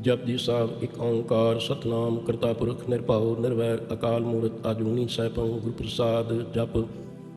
ਜਪਜੀ ਸਾਹਿਬ ਇੱਕ ਓੰਕਾਰ, ਸਤਨਾਮ ਕਰਤਾ ਪੁਰਖ ਨਿਰਭਉ, ਨਿਰਵੈਰ, ਅਕਾਲ ਮੂਰਤ ਅਜੂਨੀ ਸੈਭੰ, ਗੁਰ ਪ੍ਰਸਾਦ ਜਪ।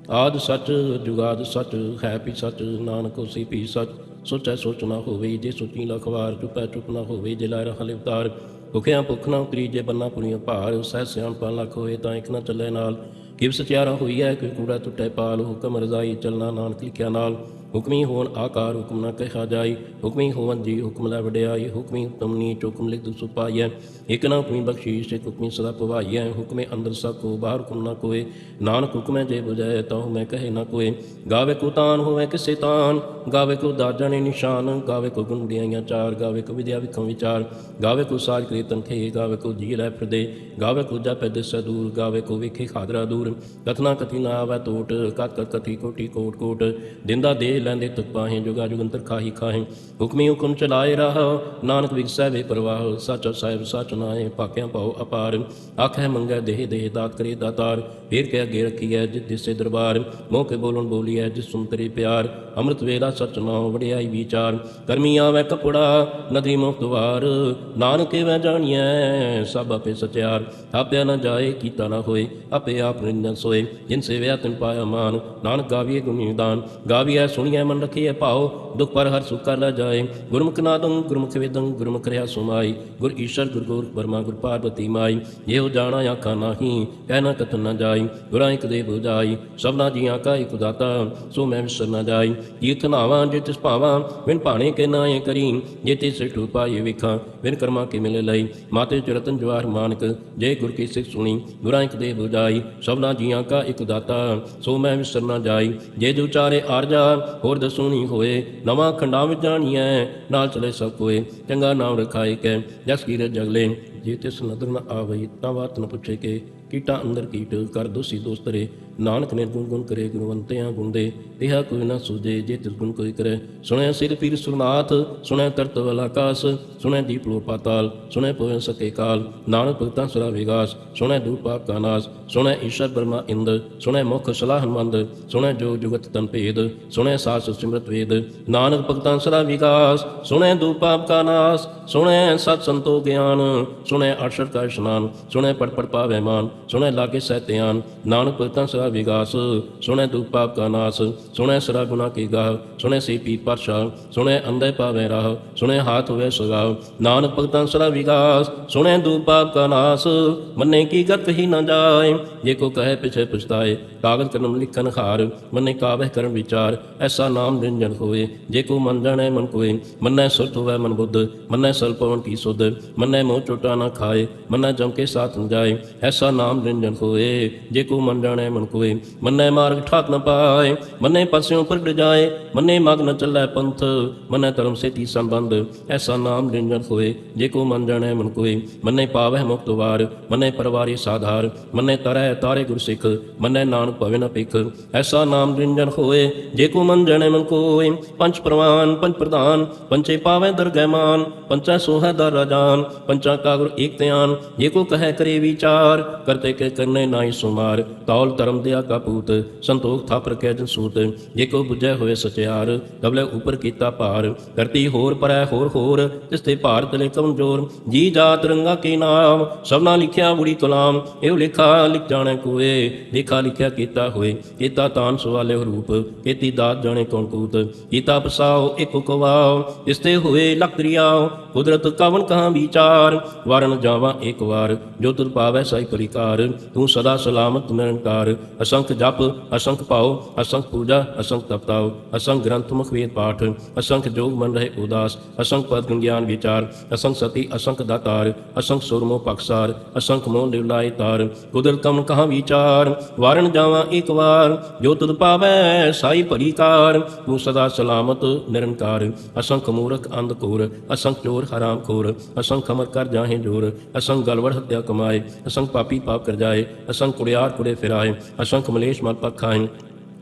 ਆਦ ਸੱਚ, ਜੁਗਾਦ ਸੱਚ, ਹੈ ਪੀ ਸੱਚ, ਨਾਨਕ ਹੋਸੀ ਪੀ ਸੱਚ। ਸੋਚੈ ਸੋਚ ਨਾ ਹੋਵੇ, ਜੇ ਸੋਚੀ ਲਖਵਾਰ ਚੁਪੈ ਚੁਪ ਨਾ ਹੋਵੇ, ਜੇ ਲਾਇ ਰਹਾ ਉਤਾਰ ਭੁਖਿਆ ਭੁਖ ਨਾ ਉਤਰੀ, ਜੇ ਬੰਨਾ ਪੁਰੀਆਂ ਭਾਰ, ਸਹਿ ਸਿਆਣਪਾ ਲੱਖ ਹੋਏ, ਤਾਂ ਇੱਕ ਨਾ ਚੱਲੇ ਨਾਲ। ਕਿਵ ਸਚਿਆਰਾ ਹੋਈ ਹੈ ਕੋਈ ਕੂੜਾ ਟੁੱਟੇ ਪਾਲ, ਹੁਕਮ ਰਜ਼ਾਈ ਚੱਲਣਾ ਨਾਨਕ ਲਿਖਿਆ ਨਾਲ। ਹੁਕਮੀ ਹੋਣ ਆਕਾਰ ਹੁਕਮ ਨਾ ਕਹਿਆ ਜਾਈ, ਹੁਕਮੀ ਹੋਵਨ ਜੀ ਹੁਕਮ ਲੈ ਵਡਿਆਈ, ਹੁਕਮੀ ਹੁਕਮ ਨੀਚ, ਹੁਕਮ ਲਿਖ ਦੁ ਸੁਪਾਈਐ ਇਕ ਨਾ ਹੁਕਮੀ ਬਖਸ਼ੀਸ਼, ਇਕ ਹੁਕਮੀ ਸਦਾ ਪਵਾਈਐ, ਹੁਕਮੇ ਅੰਦਰ ਸਭ ਕੋ ਬਾਹਰ ਹੁਕਮ ਨਾ ਕੋਏ। ਨਾਨਕ ਹੁਕਮੈ ਜੇ ਬੁਝਾਏ, ਤਾਂ ਮੈਂ ਕਹੇ ਨਾ ਕੋਏ। ਗਾਵੇ ਕੋ ਤਾਨ ਹੋਵੇ ਕਿਸੇ ਤਾਨ, ਗਾਵੇ ਕੋ ਦਾਜਣੇ ਨਿਸ਼ਾਨ, ਗਾਵੇ ਕੋ ਗੁਣ ਚਾਰ, ਗਾਵੇ ਕੋ ਵਿਦਿਆ ਵਿਖੋਂ ਵਿਚਾਰ। ਗਾਵੇ ਕੋ ਸਾਜ ਕੀਰਤਨ ਥੇ ਗਾਵੇ ਕੋ ਜੀ ਲੈ ਫਿਰਦੇ। ਗਾਵੇ ਕੋ ਜਪੈ ਦਿਸੈ ਦੂਰ, ਗਾਵੇ ਕੋ ਵਿਖੇ ਖਾਦਰਾ ਦੂਰ। ਕਥਨਾ ਕਥੀ ਨਾ ਆਵੈ ਟੋਟ ਕਤ ਕਤ ਕਥੀ ਕੋਟੀ ਕੋਟ ਕੋਟ। ਦਿੰਦਾ ਦੇ ਲੈਂਦੇ ਤੁਕ ਪਾਹੇ ਜੁਗਾ ਜੁਗੰਤਰ ਖਾਹੀ ਖਾਹੇ। ਹੁਕਮੀ ਹੁਕਮ ਚਲਾਏ ਰਹਾ, ਨਾਨਕ ਵਿਗਸੈ ਵੇ ਪ੍ਰਵਾਹ। ਸੱਚ ਸਾਹਿਬ ਸੱਚ ਨਾਏ ਭਾਕਿਆ ਪਾਉ ਅਪਾਰ। ਆਖੈ ਮੰਗੈ ਦੇਹ ਦੇਹ ਦਾਤ ਕਰੇ ਦਾਤਾਰ। ਫੇਰ ਕੇ ਅੱਗੇ ਰੱਖੀਐ ਜਿਤ ਦਿਸੇ ਦਰਬਾਰ। ਮੋਹ ਕੇ ਬੋਲਣ ਬੋਲੀਐ ਜਿਸ ਸੁਨ ਤੇਰੇ ਪਿਆਰ। ਅੰਮ੍ਰਿਤ ਵੇਲਾ ਸਚ ਨਾਉ ਵਡਿਆਈ ਵਿਚਾਰ। ਕਰਮੀ ਆਵੈ ਕਪੜਾ, ਨਦੀ ਮੁਕਤ ਵਾਰ ਨਾਨਕੇ ਵੈ ਜਾਣੀਐ, ਸਭ ਆਪੇ ਸਚਿਆਰ। ਆਪਿਆ ਨਾ ਜਾਏ, ਕੀਤਾ ਨਾ ਹੋਏ। ਆਪੇ ਆਪ ਨਿੰਦਨ ਸੋਏ, ਜਿਨ ਸੇਵਿਆ ਤਿਨ ਪਾਇਆ ਮਾਨ। ਨਾਨਕ ਗਾਵੀਏ ਗੁਣੀ ਦਾਨ। ਗਾਵੀਐ ਸੁਣੀਐ ਮਨ ਰਖੀਐ ਭਾਉ। ਦੁਖ ਪਰ ਹਰ ਸੁਖ ਕਰ ਲੈ ਜਾਏ। ਗੁਰਮੁਖ ਨਾਦੰ, ਗੁਰਮੁਖ ਵੇਦੰ, ਗੁਰਮੁਖ ਰਿਆ ਸੁਮਾਈ। ਗੁਰ ਈਸ਼ਰ, ਗੁਰ ਗੋਰ ਬਰਮਾ, ਗੁਰ ਪਾਰਵਤੀ ਮਾਈ। ਇਹੋ ਜਾਣਾ ਆਖਾ ਨਾਹੀ ਕਹਿਣਾ ਕਥਨ ਨਾ ਜਾਈ। ਗੁਰਾਂ ਇੱਕ ਦੇ 부ਜਾਈ। ਸਭਨਾ ਜੀਆਂ ਕਾ ਇੱਕ ਦਾਤਾ, ਸੋ ਮੈਂ ਵਿਸਰ ਨਾ ਜਾਈ। ਤੀਰਥ ਨਾਵਾਂ, ਜੇ ਤਿਸ ਭਾਵਾਂ, ਬਿਨ ਭਾਣੇ ਕੇ ਨਾਏ ਕਰੀ। ਜੇ ਤੇ ਸਿਠੂ ਪਾਏ ਵਿਖਾਂ, ਬਿਨ ਕਰਮਾ ਕੇ ਮਿਲੇ ਲਈ। ਮਾਤੇ ਚਰਤਨ ਜਵਾਰ ਮਾਨਕ, ਜੇ ਗੁਰ ਕੀ ਸਿੱਖ ਸੁਣੀ, ਗੁਰਾਂ ਇੱਕ ਦੇ 부ਜਾਈ। ਸਭਨਾ ਜੀਆਂ ਕਾ ਇੱਕ ਦਾਤਾ, ਸੋ ਮੈਂ ਵਿਸਰ ਨਾ ਜਾਈ। ਜੇ ਜੋ ਚਾਰੇ ਆਰਜਾ ਹੋਰ ਦਸੂ ਨਹੀਂ ਹੋਏ। ਨਵਾਂ ਖੰਡਾਂ ਵਿੱਚ ਜਾਣੀਐ ਨਾਲ ਚਲੇ ਸਭ ਕੋਏ। ਚੰਗਾ ਨਾਮ ਰਖਾਏ ਕੈ, ਜਸ ਕੀਰਤ ਜਗਲੇ। ਜੇ ਤਿਸ ਨਦਰ ਨ ਆਵਈ ਤਾਂ ਬਾਤ ਨ ਪੁੱਛੇ ਕੇ ਕੀਟਾ ਅੰਦਰ ਕੀਟ ਕਰ ਦੋਸੀ ਦੋਸਤਰੇ ਨਾਨਕ ਨੇ ਗੁਣ ਗੁਣ ਕਰੇ, ਗੁਣਵੰਤਿਆਂ ਗੁਣ ਤਿਹਾ ਕੋਈ ਨਾ ਸੂਝੇ, ਜੇ ਤਿਸ ਗੁਣ ਕੋਈ ਕਰੇ। ਸੁਣਿਆ ਸਿਰ ਪੀਰ ਸੁਨਾਥ ਸੁਣਿਆ ਤਰਤ ਵਾਲਾ ਆਕਾਸ। ਸੁਣਿਆ ਦੀਪ ਲੋ ਪਾਤਾਲ ਸੁਣਿਆ ਪੋਇ ਸਕੇ ਕਾਲ। ਨਾਨਕ ਭਗਤਾਂ ਸੁਰਾ ਵਿਗਾਸ ਸੁਣਿਆ ਦੂਰ ਪਾਪ ਕਾ ਨਾਸ। ਸੁਣਿਆ ਈਸ਼ਰ ਬਰਮਾ ਇੰਦ ਸੁਣਿਆ ਮੁਖ ਸਲਾਹ ਮੰਦ ਸੁਣਿਆ ਜੋ ਜੁਗਤ ਤਨ ਭੇਦ ਸੁਣਿਆ ਸਾਸ ਸਿਮਰਤ ਵੇਦ। ਨਾਨਕ ਭਗਤਾਂ ਸੁਰਾ ਵਿਗਾਸ ਸੁਣਿਆ ਦੂਰ ਪਾਪ ਕਾ ਨਾਸ। ਸੁਣਿਆ ਸਤ ਸੰਤੋ ਗਿਆਨ ਸੁਣਿਆ ਅਰਸ਼ਰ ਕਾ ਇਸ਼ਨਾਨ ਸੁਣਿਆ ਪੜ ਪੜ ਪਾਵੇ ਮਾਨ ਸੁਣਿਆ ਲਾਗੇ ਸਹਿਤਿਆਨ, ਨਾਨਕ ਭਗਤਾਂ ਸਦਾ ਵਿਗਾਸ ਸੁਣਿਆ ਦੁਖ ਪਾਪ ਕਾ ਨਾਸ ਸੁਣਿਆ ਸਰਾ ਗੁਨਾ ਕੀ ਗਾਹ ਸੁਣਿਆ ਸੀ ਪੀ ਪਰਸ਼ਾ ਸੁਣਿਆ ਅੰਧੇ ਪਾਵੇ ਰਾਹ ਸੁਣਿਆ ਹਾਥ ਹੋਵੇ ਸਗਾਵ ਨਾਨਕ ਭਗਤਾਂ ਸਦਾ ਵਿਗਾਸ ਸੁਣਿਆ ਦੁਖ ਪਾਪ ਕਾ ਨਾਸ, ਮੰਨੇ ਕੀ ਗਤ ਹੀ ਨਾ ਜਾਏ, ਜੇ ਕੋ ਕਹੇ ਪਿਛੇ ਪਛਤਾਏ, ਕਾਗਜ਼ ਕਲਮ ਲਿਖਨ ਹਾਰ, ਮੰਨੇ ਕਾਵਹਿ ਕਰਨ ਵਿਚਾਰ, ਐਸਾ ਨਾਮ ਨਿਰੰਜਨ ਹੋਵੇ, ਜੇ ਕੋ ਮਨ ਜਾਣੈ ਮਨ ਕੋਏ, ਮੰਨੈ ਸੁਰਤ ਹੋਵੇ ਮਨ ਬੁੱਧ, ਮੰਨੈ ਸਲ ਪਵਨ ਕੀ ਸੁਧ, ਮੰਨੈ ਮੋਹ ਚੋਟਾ ਨਾ ਖਾਏ, ਮੰਨੈ ਜਮ ਕੇ ਸਾਥ ਨ ਜਾਏ। ਐਸਾ ਨਾਮ ਨਿਰੰਜਨ ਹੋਏ, ਜੇ ਕੋ ਮਨ ਜਾਣੈ ਮਨ ਕੋਏ। ਮੰਨੈ ਮਾਰਗ ਠਾਕ ਨ ਪਾਏ, ਮੰਨੈ ਪਸਿਓਂ ਪ੍ਰਗਟ ਜਾਏ। ਮੰਨੈ ਮਗ ਚੱਲੈ ਪੰਥ, ਮਨੈ ਧਰਮ ਸੇਤੀ ਸੰਬੰਧ। ਐਸਾ ਨਾਮ ਨਿਰੰਜਨ ਹੋਏ, ਜੇ ਕੋ ਮਨ ਜਾਣੈ ਮਨ ਕੋਏ। ਮੰਨੈ ਪਾਵਹਿ ਮੁਕਤ ਵਾਰ ਮੰਨੈ ਪਰਵਾਰੀ ਸਾਧਾਰ। ਮੰਨੈ ਤਰੈ ਤਾਰੇ ਗੁਰ ਸਿੱਖ, ਮੰਨੈ ਨਾਨਕ ਭਵੇ ਨ ਭਿਖ। ਐਸਾ ਨਾਮ ਨਿਰੰਜਨ ਹੋਏ, ਜੇ ਕੋ ਮਨ ਜਾਣੈ ਮਨ ਕੋਏ। ਪੰਜ ਪ੍ਰਵਾਨ, ਪੰਜ ਪ੍ਰਧਾਨ ਪੰਚੇ ਪਾਵੈ ਦਰਗਹਿ ਮਾਨ। ਪੰਚਾ ਸੋਹੈ ਦਰ ਰਾਜਾਨ ਪੰਚਾ ਕਾਗੁਰ ਏਕ ਧਿਆਨ, ਜੇ ਕੋ ਕਹੈ ਕਰੇ ਵਿਚਾਰ, ਕਰਤੇ ਕੇ ਕਰਨੇ ਨਾਹੀ ਸੁਮਾਰ। ਤੌਲ ਧਰਮ ਦਿਆ ਕਾ ਸੰਤੋਖ ਥਾਪ ਰਖਿਆ ਜਨ ਸੂਤ। ਜੇ ਕੋ ਬੁਝੈ ਹੋਏ ਸਚਿਆਰ ਤਬਲੇ ਉਪਰ ਕੀਤਾ ਭਾਰ। ਕਰਤੀ ਹੋਰ ਪਰੈ ਹੋਰ ਹੋਰ ਤਿਸ ਤੇ ਭਾਰ ਤਲੇ ਕਮਜ਼ੋਰ। ਜੀ ਜਾਤ ਰੰਗਾ ਕੇ ਨਾਮ, ਸਭਨਾ ਲਿਖਿਆ ਬੁੜੀ ਕਲਾਮ ਇਹ ਲਿਖਾ ਲਿਖ ਜਾਣੈ ਕੋਏ, ਲਿਖਾ ਲਿਖਿਆ ਕੀਤਾ ਹੋਏ। ਕੀਤਾ ਤਾਨ ਸਵਾਲੇ ਰੂਪ, ਕੀਤੀ ਦਾਤ ਜਾਣੇ ਕੌਣ ਕੂਤ। ਕੀਤਾ ਪਸਾਓ ਇੱਕ ਕਵਾਓ ਇਸ ਤੇ ਹੋਏ ਲਕਰੀਆਓ ਕੁਦਰਤ ਕਵਨ ਕਹਾਂ ਵਿਚਾਰ ਵਰਨ ਜਾਵਾਂ ਇੱਕ ਵਾਰ, ਜੋ ਤੁਧ ਪਾਵੈ ਸਾਈ ਪਰਿਕਾਰ। ਤੂੰ ਸਦਾ ਸਲਾਮਤ ਨਿਰੰਕਾਰ। ਅਸੰਖ ਜਪ, ਅਸੰਖ ਪਾਉ ਅਸੰਖ ਪੂਜਾ, ਅਸੰਖ ਤਪਤਾਉ। ਅਸੰਖ ਗ੍ਰੰਥ ਮੁਖ ਵੇਦ ਪਾਠ। ਅਸੰਖ ਜੋਗ ਮਨ ਰਹੇ ਉਦਾਸ। ਅਸੰਖ ਪਦ ਗਿਆਨ ਵਿਚਾਰ। ਅਸੰਖ ਸਤੀ, ਅਸੰਖ ਦਾਤਾਰ। ਅਸੰਖ ਸੁਰਮੋ ਪਖਸਾਰ ਅਸੰਖ ਮੋਹ ਲਿਵਲਾਏ ਤਾਰ। ਕੁਦਰਤ ਕਵਨ ਕਹਾਂ ਵਿਚਾਰ। ਵਾਰਨ ਜਾਵਾਂ ਇੱਕ ਵਾਰ। ਜੋ ਤੁਧ ਪਾਵੈ ਸਾਈ ਪਰਿਕਾਰ। ਤੂੰ ਸਦਾ ਸਲਾਮਤ ਨਿਰੰਕਾਰ। ਅਸੰਖ ਮੂਰਖ ਅੰਧ ਕੋਰ। ਅਸੰਖ ਚੋਰ ਹਰਾਮ ਖੋਰ। ਅਸੰਖ ਅਮਰ ਕਰ ਜਾਹੇ ਜੋਰ। ਅਸੰਖ ਗਲਵੜ ਹੱਤਿਆ ਕਮਾਏ। ਅਸੰਗ ਪਾਪੀ ਪਾਪ ਕਰ ਜਾਏ। ਅਸੰਖ ਕੁੜਿਆਰ ਕੁੜੇ ਫਿਰਾਏ। ਅਸੰਖ ਕਮਲੇਸ਼ ਮਲ ਪਖਾਏ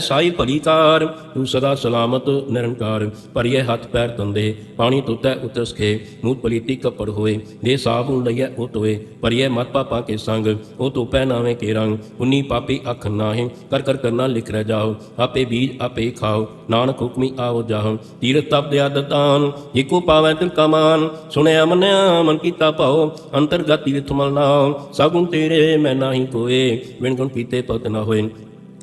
ਸਾਈ ਭਲੀ ਕਾਰ ਤੂੰ ਸਦਾ ਸਲਾਮਤ, ਨਿਰੰਕਾਰ। ਭਰੀਏ ਹੱਥ ਪੈਰ ਤੰਦੇ ਪਾਣੀ ਤੁਤੈ ਉਤਸ ਮੂਤ ਪਲੀਤੀ ਕਪੜ ਹੋਏ ਦੇ ਸਾਬੁਨ ਲਈਐ ਉਹ ਤੋਏ ਭਰੀਏ ਮਤ ਪਾਪਾ ਕੇ ਸੰਗ, ਉਹ ਤੋ ਪਹਿਨਾਵੇਂ ਕੇ ਰੰਗ। ਉਨੀ ਪਾਪੀ ਅੱਖ ਨਾਹੀਂ, ਕਰ ਕਰ ਕਰਨਾ ਲਿਖ ਰਹਿ ਜਾਓ ਆਪੇ ਬੀਜ ਆਪੇ ਖਾਓ, ਨਾਨਕ ਹੁਕਮੀ ਆਓ ਜਾਹੋ। ਤੀਰਥ ਤਪ ਦਿਆ ਦਤਾਨ ਜਿਕੋ ਪਾਵੈ ਤਿਲ ਕਮਾਨ ਸੁਣਿਆ ਮੰਨਿਆ ਮਨ ਕੀਤਾ ਭਾਉ, ਅੰਤਰਗਤ ਤੀਰਥ ਮਲ ਨਾਉ ਸਗੁਣ ਤੇਰੇ ਮੈਂ ਨਾਹੀ ਕੋਏ ਵਿਣ ਗੁਣ ਕੀਤੇ ਪਤ ਨਾ ਹੋਏ।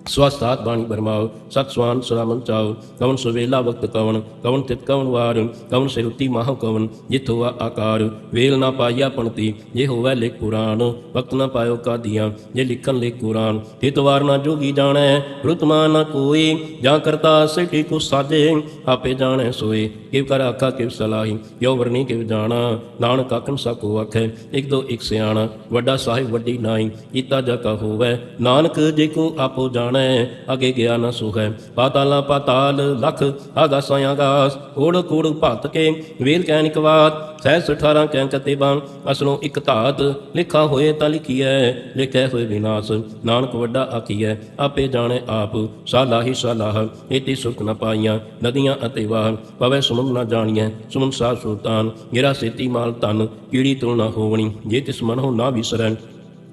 ਸਵਸਤਾਤ ਬਾਣੀ ਬਰਮਾਓ, ਸਤ ਸਵਾਨ ਸਲਾਮਨ ਚਾਓ, ਕਵਨ ਸੁਵੇਲਾ ਵਕਤ ਕਵਨ ਕਵਨ ਤਿਤ ਕਵਨ ਵਾਰ, ਕਵਨ ਸਿਰੁਤੀ ਮਾਹ ਕਵਨ ਜਿਤ ਹੋਆ ਆਕਾਰ, ਵੇਲ ਨਾ ਪਾਈਆ ਪਣਤੀ ਜੇ ਹੋਵੇ ਲਿਖ ਪੁਰਾਨ ਵਕਤ ਨਾ ਪਾਇਓ ਕਾਦੀਆਂ, ਜੇ ਲਿਖਣ ਲਿਖ ਕੁਰਾਨ, ਤਿਤ ਵਾਰ ਨਾ ਜੋਗੀ ਜਾਣੈ ਰੁਤਮਾ ਨਾ ਕੋਈ, ਜਾਂ ਕਰਤਾ ਸਿਟੀ ਕੋ ਸਾਜੇ, ਆਪੇ ਜਾਣੈ ਸੋਏ, ਕਿਵ ਕਰ ਆਖਾ ਕਿਵ ਸਲਾਹੀ, ਕਿਉ ਵਰਨੀ ਕਿਵ ਜਾਣਾ, ਨਾਨਕ ਆਖਣ ਸਕੋ ਆਖੈ, ਇਕ ਦੋ ਇਕ ਸਿਆਣਾ, ਵੱਡਾ ਸਾਹਿਬ ਵੱਡੀ ਨਾਈ, ਕੀਤਾ ਜਾ ਕਾ ਹੋਵੇ, ਨਾਨਕ ਜੇ ਕੋ ਆਪੋ ਜਾਣ ਅਗੇ ਗਿਆ ਨਾ ਸੁਹੈ। ਪਾਤਾਲਾ, ਪਾਤਾਲ, ਲਖ ਆਗਾਸਾਂ ਆਗਾਸ ਕੋੜ ਕੋੜ ਭਤ ਕੇ ਵੇਲ ਕਹਿ ਵਾਤ ਸਹਿਸ 18 ਕਹਿ ਕਤੇਬਾਂ ਅਸਲੋਂ ਇੱਕ ਧਾਤ ਲਿਖਾ ਹੋਏ ਤਾਂ ਲਿਖੀਐ, ਲਿਖੇ ਹੋਏ ਵਿਨਾਸ਼। ਨਾਨਕ ਵੱਡਾ ਆਖੀਐ, ਆਪੇ ਜਾਣੇ ਆਪ। ਸਾਲਾ ਹੀ ਸਾਲਾਹ ਇਤੀ ਸੁਖ ਨ ਪਾਈਆਂ ਨਦੀਆਂ ਅਤੇ ਵਾਹ ਪਵੇ ਸੁਮਨ ਨਾ ਜਾਣੀਐ, ਸੁਮਨ ਸਾ ਸੁਲਤਾਨ ਮੇਰਾ ਸੇਤੀ ਮਾਲ ਧਨ, ਕੀੜੀ ਤੁਲ ਨਾ ਹੋਵਣੀ। ਜੇ ਤਿਸ ਮਨ ਹੋ ਨਾ ਵਿਸਰੈ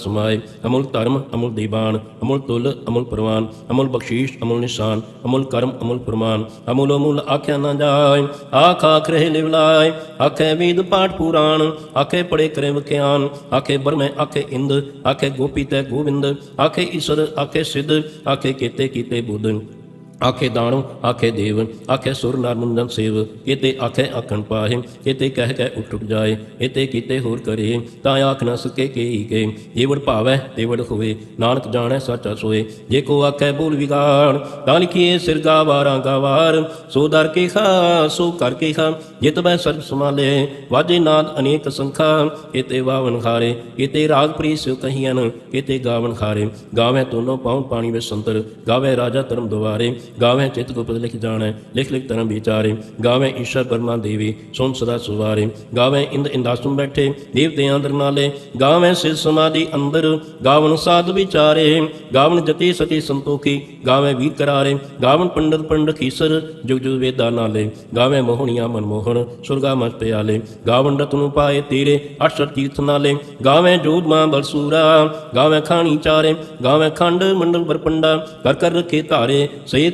ਸਮਾਏ, ਅਮੁਲ ਧਰਮ, ਅਮੁਲ ਦੀਵਾਨ ਅਮੁਲ ਤੁਲ, ਅਮੁਲ ਪ੍ਰਵਾਨ, ਅਮੁਲ ਬਖਸ਼ੀਸ਼, ਅਮੁਲ ਨਿਸ਼ਾਨ, ਅਮੁਲ ਕਰਮ, ਅਮੁਲ ਪ੍ਰਮਾਨ ਅਮੁਲ ਅਮੁਲ ਆਖਿਆ ਨਾ ਜਾਏ, ਆਖ ਆਖ ਰਹੇ ਲਿਵਲਾਏ ਆਖੇ ਵੇਦ ਪਾਠ ਪੁਰਾਣ, ਆਖੇ ਪੜੇ ਕਰੇ ਵਿਖਿਆਨ ਆਖੇ ਬਰਮੈ, ਆਖੇ ਇੰਦ, ਆਖੇ ਗੋਪੀ ਤੈ ਗੋਵਿੰਦ, ਆਖੇ ਈਸ਼ਰ, ਆਖੇ ਸਿੱਧ, ਆਖੇ ਕੀਤੇ ਕੀਤੇ ਬੁੱਧ। ਆਖੇ ਦਾਣੋ, ਆਖੇ ਦੇਵ, ਆਖੇ ਸੁਰ ਨਰ ਮੁੰਦਨ ਸੇਵ। ਕਿਤੇ ਆਖੇ ਆਖਣ ਪਾਹੇ, ਕਿਤੇ ਕਹਿ ਕਹਿ ਉੱਠ ਜਾਏ। ਇਤੇ ਕੀਤੇ ਹੋਰ ਕਰੇ, ਤਾਂ ਆਖ ਨਾ ਸਕੇ ਕੇ ਹੀ ਕੇ। ਜੇ ਭਾਵੈ, ਤੇਵੜ ਵਡ ਹੋਵੇ, ਨਾਨਕ ਜਾਣੈ ਸੱਚਾ ਸੋਏ। ਜੇ ਕੋ ਆਖੇ ਬੋਲ ਵਿਗਾੜ, ਤਾਂ ਲਿਖੀਏ ਸਿਰ ਗਾਵਾਰਾਂ ਗਾਵਾਰ। ਸੋ ਦਰ ਕੇ ਖਾ, ਸੋ ਕਰ ਕੇ ਖਾ। ਜਿਤ ਬੈ ਸਰਬ ਸਮਾਲੇ ਵਾਜੇ ਨਾਦ ਅਨੇਕ ਸੰਖਾ। ਕਿਤੇ ਵਾਵਨ ਖਾਰੇ ਕਿਤੇ ਰਾਗ ਪ੍ਰੀ ਸਿਉ ਕਹੀਆਂ ਕਿਤੇ ਗਾਵਨ ਖਾਰੇ ਗਾਵੇਂ ਤੋਨੋ ਪਾਉਣ ਪਾਣੀ ਵਿੱਚ ਸੰਤਰ, ਗਾਵੇ ਰਾਜਾ ਧਰਮ ਦੁਆਰੇ। ਗਾਵੇਂ ਚਿਤ ਗੁਪਤ ਲਿਖ ਜਾਣੈ, ਲਿਖ ਲਿਖ ਧਰਮ ਵਿਚਾਰੇ। ਗਾਵੇਂ ਈਸ਼ਰ ਪਰਮਾ ਦੇਵੀ ਸੁਨ ਸਦਾ ਸੁਵਾਰੇ। ਗਾਵੇਂ ਇੰਦ ਇੰਦਾਸੁਮ ਬੈਠੇ ਦੇਵਤਿਆਂ ਅੰਦਰ ਨਾਲੇ। ਗਾਵੇਂ ਸਿਰ ਸਮਾਧੀ ਅੰਦਰ, ਗਾਵਨ ਸਾਧ ਵਿਚਾਰੇ। ਗਾਵਨ ਜਤੀ ਸਤੀ ਸੰਤੋਖੀ ਗਾਵੇਂ ਵੀਰ ਕਰਾਰੇ। ਗਾਵਨ ਪੰਡਤ ਪੰਡਤ ਖੀਸਰ, ਜੁਗ ਜੁਗ ਵੇਦਾ ਨਾਲੇ। ਗਾਵੇਂ ਮੋਹਣੀਆਂ ਮਨਮੋਹਣ, ਸੁਰਗਾ ਮਸ ਪਿਆਲੇ। ਗਾਵਨ ਰਤਨੁ ਪਾਏ ਤੇਰੇ ਅਸ਼ਰ ਤੀਰਥ ਨਾਲੇ। ਗਾਵੇਂ ਜੋਧ ਮਾਂ ਬਲਸੂਰਾ ਗਾਵੇਂ ਖਾਣੀ ਚਾਰੇ। ਗਾਵੇਂ ਖੰਡ ਮੰਡਲ ਵਰਪੰਡਾ, ਕਰ ਕਰ ਰਖੇ ਧਾਰੇ। ਸੇ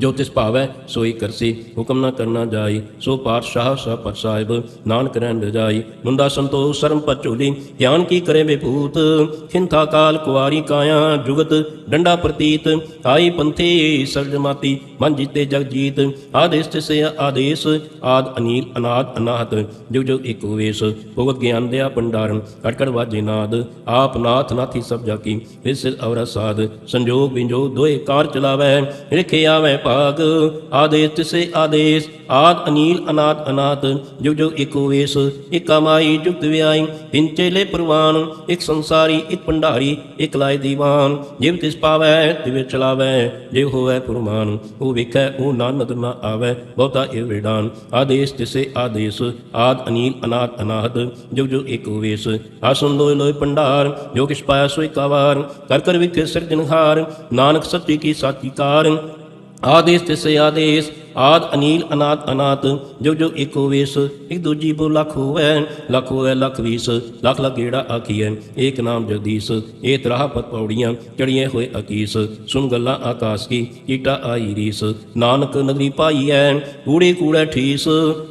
ਜੋ ਤਿਸ ਭਾਵੈ, ਸੋਈ ਕਰਸੀ। ਹੁਕਮ ਨਾ ਕਰਨਾ ਜਾਈ, ਸੋ ਪਾਤਸ਼ਾਹ ਸਾ ਪਰ ਸਾਹਿਬ, ਨਾਨਕ ਰਹਿਣ ਰਜਾਈ। ਮੁੰਦਾ ਸੰਤੋਖ, ਸ਼ਰਮ ਪਰ ਝੋਲੀ। ਗਿਆਨ ਕੀ ਕਰੇ ਬੇਭੂਤ ਖਿੰਥਾ ਕਾਲ ਕੁਵਾਰੀ ਕਾਇਆ ਜੁਗਤ, ਡੰਡਾ ਪ੍ਰਤੀਤ। ਆਈ ਪੰਥੀ ਸਰਜਮਾਤੀ ਮਨ ਜੀਤੇ ਜਗ ਜੀਤ। ਆਦੇਸ ਤਿਸੇ ਆਦੇਸ, ਆਦ ਅਨੀਲ, ਅਨਾਦ, ਅਨਾਹਤ। ਜੁਗ ਜੋ ਏਕ ਵੇਸ ਭਗਤ ਗਿਆਨ ਦਿਆ ਭੰਡਾਰਨ। ਕਟਕੜ ਵਾਜੇ ਨਾਦ, ਆਪ ਨਾਥ ਨਾਥੀ ਸਭ ਜਾਕੀ। ਕੀ ਇਸ ਸਾਧ, ਸੰਜੋਗ ਵਿੰਜੋਗ ਦੋਏ ਕਾਰ ਚਲਾਵੈ ਲਿਖੇ ਆਵੈ ਭਾਗ। ਆਦੇਸ ਤਿਸੇ ਆਦੇਸ। ਆਦ ਅਨੀਲ, ਅਨਾਦ ਅਨਾਤ ਜੋ ਜੋ ਏਕੋ ਵੇਸ ਇਕ ਮਾਈ ਜੁਗਤ ਵਿਆਈ। ਤਿੰਨ ਪ੍ਰਵਾਨ, ਇੱਕ ਸੰਸਾਰੀ, ਇੱਕ ਭੰਡਾਰੀ, ਇੱਕ ਲਾਇ ਦੀਵਾਨ। ਜਿਵ ਤਿਸ ਪਾਵੈ, ਤਿਵੇਂ ਚਲਾਵੈ, ਜੇ ਹੋਵੈ ਫੁਰਮਾਨ ਉਹ ਵੇਖੈ, ਉਹ ਨਾ ਨਾ ਆਵੈ, ਬਹੁਤਾ ਇਹ ਵਿਡਾਨ ਆਦੇਸ ਤਿਸੇ ਆਦੇਸ। ਆਦ ਅਨੀਲ, ਅਨਾਦ ਅਨਾਹਤ ਜੋ ਜੋ ਏਕੋ ਵੇਸ ਆਸਨ ਲੋਇ ਲੋਇ ਭੰਡਾਰ। ਜੋ ਕਿਛ ਪਾਇਆ ਸੋਈ ਕਾਵਾਰ। ਕਰ ਕਰ ਵਿਖੇ ਸਿਰਜਨਹਾਰ ਨਾਨਕ ਸੱਚੀ ਕੀ ਸਾਚੀ ਕਾਰ। ਆਦੇਸ ਤਿਸੇ ਆਦੇਸ ਆਦ ਅਨੀਲ ਅਨਾਦ ਅਨਾਤ, ਜੋ ਜੋ ਏਕੋ ਵੇਸ, ਇੱਕ ਦੂਜੀ ਬੋ ਲੱਖ ਹੋਵੇ ਲੱਖ ਹੋਵੇ ਲੱਖ ਵੀਸ, ਲੱਖ ਲੱਖ ਗੇੜਾ ਆਖੀਐ, ਏਕ ਨਾਮ ਜਗਦੀਸ਼ ਏ ਤਰਾਹ ਪਤ ਪੌੜੀਆਂ ਚੜੀਏ ਹੋਏ ਅਕੀਸ, ਸੁਣ ਗੱਲਾਂ ਆਕਾਸ ਕੀ ਕੀਟਾ ਆਈ ਰੀਸ, ਨਾਨਕ ਨਗਰੀ ਪਾਈਐ, ਕੂੜੇ ਕੂੜਾ ਠੀਸ,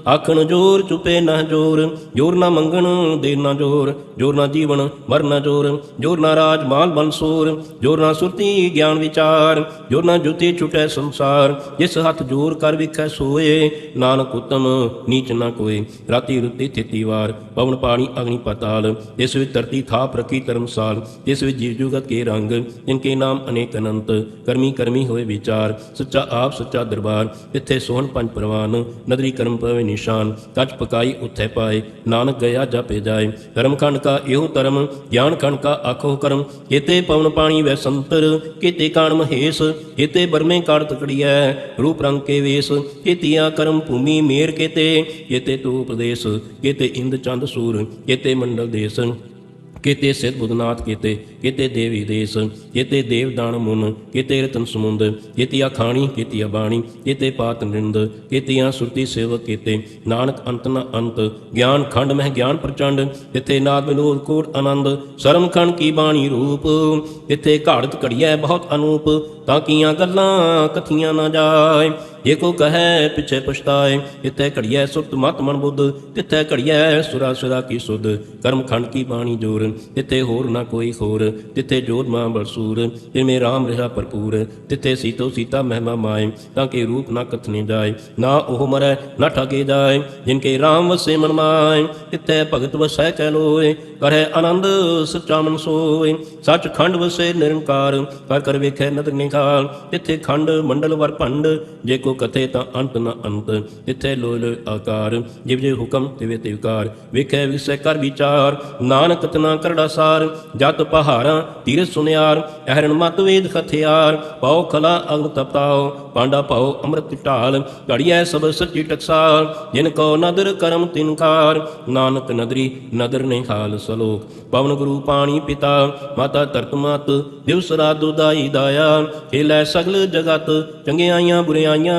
ਆਖਣ ਜੋਰ ਚੁਪੇ ਨਾ ਜੋਰ ਜੋਰ ਨਾ ਮੰਗਣ ਦੇ ਨਾ ਜੋਰ ਜੋਰ ਨਾ ਜੀਵਨ ਮਰ ਨਾ ਜੋਰ ਜੋਰ ਨਾ ਰਾਜ ਮਾਲ ਬੰਸੂਰ ਜੋਰ ਨਾ ਸੁਰਤੀ ਗਿਆਨ ਵਿਚਾਰ, ਜੋਰ ਨਾ ਜੁਤੀ ਛੁਟੈ ਸੰਸਾਰ, ਜਿਸ ਹੱਥ ਜੋਰ ਕਰ ਵਿਖੈ ਸੋਏ। ਨਾਨਕ ਉਤਮ ਨੀਚ ਨਾ ਕੋਏ। ਰਾਤੀ ਰੁੱਤੀ ਥਿਤੀ ਵਾਰ ਪਵਨ ਪਾਣੀ ਅਗਨੀ ਪਤਾਲ। ਇਸ ਵਿੱਚ ਧਰਤੀ ਥਾਪ ਰਖੀ ਧਰਮਸਾਲ। ਇਸ ਵਿੱਚ ਜੀਵ ਜੁਗਤ ਕੇ ਰੰਗ ਇਨਕੇ ਨਾਮ ਅਨੇਕ ਅਨੰਤ। ਕਰਮੀ ਕਰਮੀ ਹੋਏ ਵਿਚਾਰ, ਸੱਚਾ ਆਪ ਸੱਚਾ ਦਰਬਾਰ। ਇੱਥੇ ਸੋਹਣ ਪੰਜ ਪ੍ਰਵਾਨ, ਨਦਰੀ ਕਰਮ ਪਵੇ ਨਿਸ਼ਾਨ। ਕੱਚ ਪਕਾਈ ਉੱਥੇ ਪਾਏ, ਨਾਨਕ ਗਿਆ ਜਪੇ ਜਾਏ। ਕਰਮ ਖੰਡ ਕਾ ਇਹੋ ਧਰਮ, ਗਿਆਨ ਖੰਡ ਕਾ ਆਖੋ ਕਰਮ। ਕੀਤੇ ਪਵਨ ਪਾਣੀ ਵੈ ਸੰਤਰ, ਕੀਤੇ ਕਾਣ ਮਹੇਸ਼, ਕੀਤੇ ਬਰਮੇ ਕਾੜ ਤਕੜੀਐ। ਰੂਪ ਰੰਗ ਕੇ ਵੇ ਵੇਸ ਕੀਤੀਆਂ ਕਰਮ ਭੂਮੀ ਮੇਰ ਕੀਤੇ ਕੀਤੇ ਤੂ ਉਪਦੇਸ਼, ਕੀਤੇ ਇੰਦ ਚੰਦ ਸੂਰ, ਕੀਤੇ ਮੰਡਲ ਦੇਸ, ਕੀਤੇ ਸਿਧ ਬੁਧਨਾਥ ਕੀਤੇ ਕੀਤੇ ਦੇਵੀ ਦੇਸ, ਕੀਤੇ ਦੇਵ ਮੁਨ, ਕੀਤੇ ਰਤਨ ਸਮੁੰਦ, ਕੀਤੀਆ ਖਾਣੀ, ਕੀਤੀਆ ਬਾਣੀ, ਕੀਤੇ ਪਾਤ ਨਿੰਦ, ਕੀਤੀਆਂ ਸੁਰਤੀ ਸੇਵਕ ਕੀਤੇ, ਨਾਨਕ ਅੰਤ ਨ ਅੰਤ, ਗਿਆਨ ਖੰਡ ਮਹਿ ਗਿਆਨ ਪ੍ਰਚੰਡ ਤਿਥੇ ਨਾਦ ਵਿਨੋਦ ਕੋਟ ਆਨੰਦ, ਸ਼ਰਮ ਖੰਡ ਕੀ ਬਾਣੀ ਰੂਪ ਤਿਥੇ ਘਾੜਤ ਘੜੀਐ ਬਹੁਤ ਅਨੂਪ, ਤਾਂ ਕੀਆਂ ਗੱਲਾਂ ਕਥੀਆਂ ਨਾ ਜਾਏ ਜੇ ਕੋ ਕਹੈ, ਪਿਛੇ ਪਛਤਾਏ ਤਿੱਥੇ ਘੜੀਐ ਸੁਰਤ ਮਤ ਮਨ ਬੁੱਧ ਤਿੱਥੇ ਘੜੀਐ ਸੁਰਾ ਸੁਰਾ ਕੀ ਸੁਧ। ਕਰਮ ਖੰਡ ਕੀ ਬਾਣੀ ਜੋਰ ਤਿੱਥੇ ਹੋਰ ਨਾ ਕੋਈ ਹੋਰ ਤਿੱਥੇ ਜੋਤ ਮਾਂ ਬਰਸੂਰ ਤਿਵੇਂ ਰਾਮ ਰਹਾ ਭਰਪੂਰ ਤਿੱਥੇ ਸੀਤੋ ਸੀਤਾ ਮਹਿਮਾ ਮਾਏ, ਤਾਂ ਕਿ ਰੂਪ ਨਾ ਕਥਨੇ ਜਾਏ, ਨਾ ਉਹ ਮਰੈ, ਨਾ ਠਗੇ ਜਾਏ, ਜਿਨ ਕੇ ਰਾਮ ਵਸੇ ਮਨ ਮਾਏ ਤਿੱਥੇ ਭਗਤ ਵਸੈ ਕਹਿ ਲੋਏ, ਕਰੈ ਆਨੰਦ ਸੱਚਾ ਮਨ ਸੋਏ। ਸੱਚ ਖੰਡ ਵਸੇ ਨਿਰੰਕਾਰ ਕਰ ਕਰ ਵੇਖੈ ਨਦਰ ਨਿਖਾਲ ਤਿੱਥੇ ਖੰਡ ਮੰਡਲ ਵਰ ਭੰਡ, ਜੇ ਕੋ ਕਥੇ ਤਾਂ ਅੰਤ ਨ ਅੰਤ, ਤਿੱਥੇ ਲੋਇ ਲੋਇ ਆਕਾਰ, ਜਿਵ ਜੇ ਹੁਕਮ ਤਿਵੇ ਤੇ ਵਿਕਾਰ ਵੇਖੈ ਵਿਸੈ ਕਰ ਵਿਚਾਰ, ਨਾਨਕ ਤਨਾ ਕਰੜਾ ਸਾਰ, ਜਤ ਪਹਾੜਾਂ ਤੀਰ ਸੁਨਿਆਰ, ਅਹਰਣ ਮਤ ਵੇਦ ਖਥਿਆਰ ਪਾਉ ਖਲਾ ਅਗਨ ਤਪਤਾਓ ਪਾਂਡਾ ਪਾਉ ਅੰਮ੍ਰਿਤ ਢਾਲ, ਘੜੀਐ ਸਭ ਸੱਚੀ ਟਕਸਾਲ ਜਿਨ ਕੋ ਨਦਰ ਕਰਮ ਤਿਨਕਾਰ ਨਾਨਕ ਨਦਰੀ ਨਦਰ ਨੇ ਖਾਲ ਸਲੋਕ, ਪਵਨ ਗੁਰੂ ਪਾਣੀ ਪਿਤਾ, ਮਾਤਾ ਧਰਤ ਮਤ, ਦਿਵਸ ਰਾਤ ਦੁਦਾਈ ਦਾਇਆ, ਖੇਲੇ ਸਗਲ ਜਗਤ, ਚੰਗਿਆਈਆਂ ਬੁਰਿਆਈਆਂ